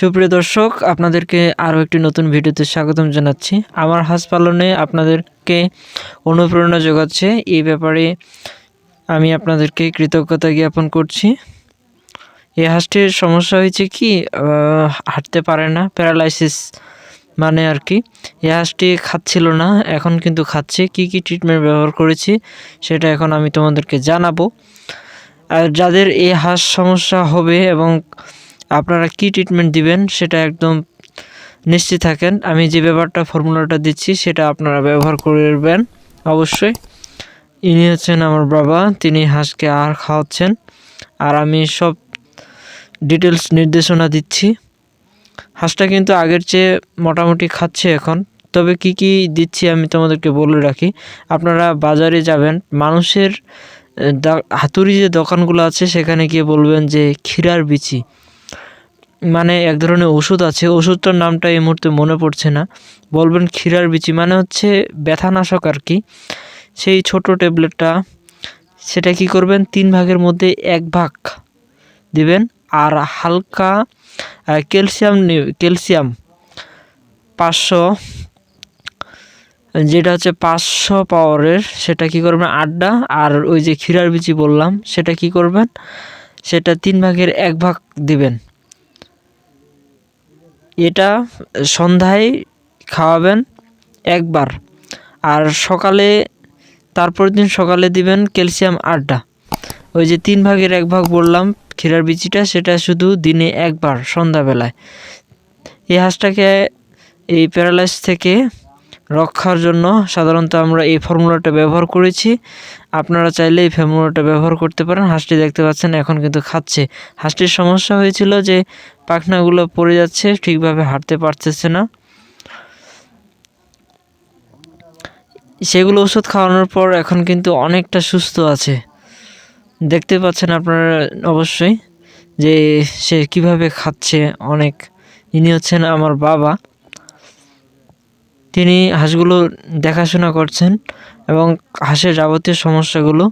সুপ্রিয় দর্শক, আপনাদেরকে আরও একটি নতুন ভিডিওতে স্বাগতম জানাচ্ছি। আমার হাঁস পালনে আপনাদেরকে অনুপ্রেরণা যোগাচ্ছে। এই ব্যাপারে আমি আপনাদেরকে কৃতজ্ঞতা জ্ঞাপন করছি। এই হাঁসটির সমস্যা হয়েছে কি হাঁটতে পারে না, প্যারালাইসিস মানে আর কি। এই হাঁসটি খাচ্ছিল না, এখন কিন্তু খাচ্ছে। কি কি ট্রিটমেন্ট ব্যবহার করেছি, সেটা এখন আমি তোমাদেরকে জানাব। আর যাদের এই হাঁস সমস্যা হবে এবং আপনারা কি ট্রিটমেন্ট দিবেন সেটা একদম নিশ্চিত থাকেন। আমি যে ব্যাপারটা ফর্মুলাটা দিচ্ছি সেটা আপনারা ব্যবহার করবেন অবশ্যই। ইনি হচ্ছেন আমার বাবা, তিনি হাঁসকে আর খাওয়াচ্ছেন। আর আমি সব ডিটেলস নির্দেশনা দিচ্ছি। হাঁসটা কিন্তু আগের চেয়ে মোটামুটি খাচ্ছে এখন। তবে কি কি দিচ্ছি আমি তোমাদেরকে বলে রাখি। আপনারা বাজারে যাবেন, মানুষের হাতুড়ি যে দোকানগুলো আছে সেখানে গিয়ে বলবেন যে ক্ষীরার বিচি। মানে এক ধরনের ওষুধ আছে। ওষুধটার নামটা এই মুহূর্তে মনে পড়ছে না। বলবেন ক্ষীরার বিচি মানে হচ্ছে ব্যথানাশক আর কি। সেই ছোট ট্যাবলেটটা, সেটা কি করবেন? তিন ভাগের মধ্যে এক ভাগ দিবেন। আর হালকা ক্যালসিয়াম ক্যালসিয়াম পাঁচশো, যেটা হচ্ছে পাঁচশো পাওয়ারের, সেটা কি করবেন? আড্ডা। আর ওই যে ক্ষীরার বিচি বললাম, সেটা কি করবেন? সেটা তিন ভাগের এক ভাগ দিবেন। এটা সন্ধ্যায় খাওয়াবেন একবার। আর সকালে তারপর দিন সকালে দিবেন ক্যালসিয়াম আড্ডা। ওই যে তিন ভাগের এক ভাগ বললাম, ক্ষীরার বিচিটা, সেটা শুধু দিনে একবার, সন্ধ্যাবেলায়। এই হাঁসটাকে, এই প্যারালাইস থেকে রক্ষার জন্য সাধারণত আমরা এই ফর্মুলাটা ব্যবহার করেছি। আপনারা চাইলে এই ফর্মুলাটা ব্যবহার করতে পারেন। হাঁসটি দেখতে পাচ্ছেন, এখন কিন্তু খাচ্ছে। হাঁসটির সমস্যা হয়েছিল যে পাখনাগুলো পড়ে যাচ্ছে, ঠিকভাবে হাঁটতে পারতেছে না। সেগুলো ওষুধ খাওয়ানোর পর এখন কিন্তু অনেকটা সুস্থ আছে। দেখতে পাচ্ছেন আপনারা অবশ্যই যে সে কীভাবে খাচ্ছে। অনেক, ইনি হচ্ছেন আমার বাবা। তিনি হাঁসগুলো দেখাশোনা করছেন এবং হাঁসের যাবতীয় সমস্যাগুলো।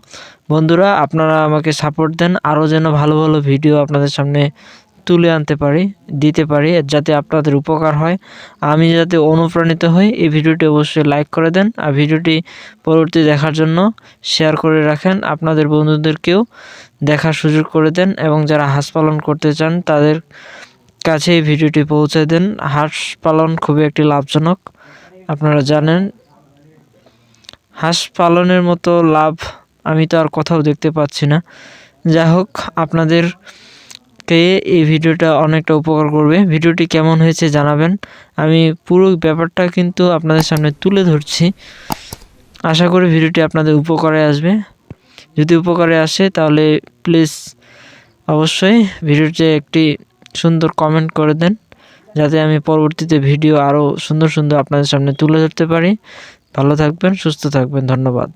বন্ধুরা, আপনারা আমাকে সাপোর্ট দেন। আরও যেন ভালো ভালো ভিডিও আপনাদের সামনে তুলে আনতে পারি, দিতে পারি, যাতে আপনাদের উপকার হয়। আমি যাতে অনুপ্রাণিত হই, এই ভিডিওটি অবশ্যই লাইক করে দেন আর ভিডিওটি পরবর্তী দেখার জন্য শেয়ার করে রাখেন। আপনাদের বন্ধুদেরকেও দেখার সুযোগ করে দেন এবং যারা হাঁস পালন করতে চান, তাদের কাছে এই ভিডিওটি পৌঁছে দেন। হাঁস পালন খুবই একটি লাভজনক। আপনারা জানেন, হাঁস পালনের মতো লাভ আমি তো আর কোথাও দেখতে পাচ্ছি না। যাই হোক, আপনাদেরকে এই ভিডিওটা অনেকটা উপকার করবে। ভিডিওটি কেমন হয়েছে জানাবেন। আমি পুরো ব্যাপারটা কিন্তু আপনাদের সামনে তুলে ধরছি। আশা করি ভিডিওটি আপনাদের উপকারে আসবে। যদি উপকারে আসে, তাহলে প্লিজ অবশ্যই ভিডিওতে একটি সুন্দর কমেন্ট করে দেন। যাতে আমি পরবর্তীতে ভিডিও আরও সুন্দর সুন্দর আপনাদের সামনে তুলে ধরতে পারি। ভালো থাকবেন, সুস্থ থাকবেন, ধন্যবাদ।